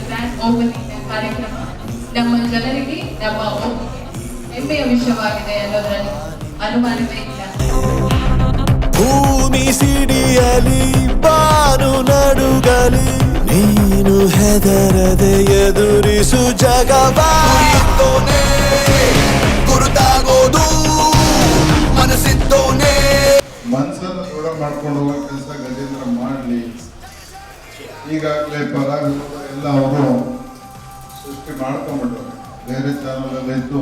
Grand opening ಕಾರ್ಯಕ್ರಮ ನಮ್ಮ ಜನರಿಗೆ ನಮ್ಮ ಹೆಮ್ಮೆಯ ವಿಷಯವಾಗಿದೆ ಅನ್ನೋದರಲ್ಲಿ ಅನುಮಾನವೇ ಇಲ್ಲ. ಭೂಮಿ ಸಿಡಿಯಲಿ ಬಾನು ನಡುಗಲಿ ನೀನು ಹೆದರದೆ ಎದುರಿಸು ಜಗವಾಯಿತೋನೆ ಗುರುತಾಗೋದು ಮನಸ್ಸಿದ್ದೋನೆ ಮನಸ್ಸನ್ನು ದೂರ ಮಾಡ್ಕೊಂಡು ಹೋಗೋ ಕೆಲಸ ಗಜೇಂದ್ರ ಈಗಾಗಲೇ ಪರಾಗ ಎಲ್ಲ ಅವರು ಸೃಷ್ಟಿ ಮಾಡ್ಕೊಂಡ್ಬಿಟ್ರು. ಬೇರೆ ಚಾನಲಲ್ಲಿ ಇದ್ದು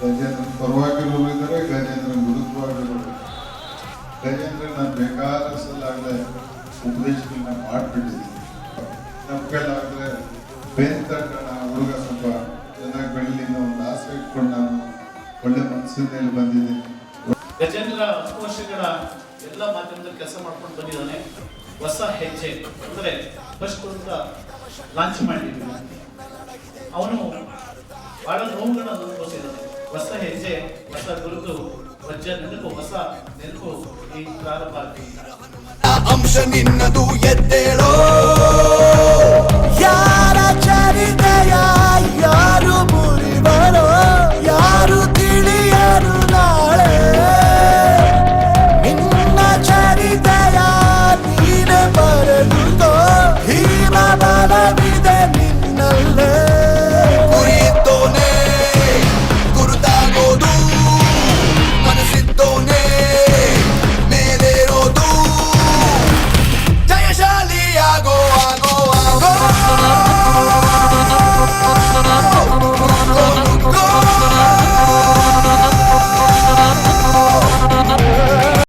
ಗಜೇಂದ್ರ ಪರವಾಗಿರೋರು ಇದ್ದಾರೆ ಗಜೇಂದ್ರ ವಿರುದ್ಧವಾಗಿರೋರು. ಗಜೇಂದ್ರ ನಾನು ಬೇಕಾದ ಸಲ ಆಗಲೇ ಉಪದೇಶಗಳನ್ನ ಮಾಡಿಬಿಟ್ಟಿದ್ದೀನಿ. ನಮ್ಮ ಕೈಲಾಗಲೇ ಬೇನ್ ತಟ್ಟಣ ಹುಡುಗ ಸ್ವಲ್ಪ ಚೆನ್ನಾಗಿ ಬೆಳಲಿನ ಒಂದು ಆಸೆ ಇಟ್ಕೊಂಡು ನಾನು ಒಳ್ಳೆ ಮನಸ್ಸಿನಲ್ಲಿ ಬಂದಿದ್ದೀನಿ. ಗಜೇಂದ್ರ ಹತ್ತು ವರ್ಷಗಳ ಎಲ್ಲ ಮಾಧ್ಯಮದಲ್ಲಿ ಕೆಲಸ ಮಾಡ್ಕೊಂಡು ಬಂದಿದ್ದಾನೆ. ಹೊಸ ಹೆಜ್ಜೆ, ಅಂದರೆ ಫಸ್ಟ್ ಅಂತ ಲಾಂಚ್ ಮಾಡಿದ್ದೀವಿ. ಅವನು ಬಹಳ ನೋವುಗಳನ್ನು ಅನುಭವಿಸಿದ್ದಾನೆ. ಹೊಸ ಹೆಜ್ಜೆ, ಹೊಸ ಗುರುತು, ವಜ್ರ ನೆನಪು, ಹೊಸ ನೆನಪು ಈ ಪ್ರಾರಂಭ ಅಂಶ ನಿನ್ನದು ಎದ್ದೇಳೋ.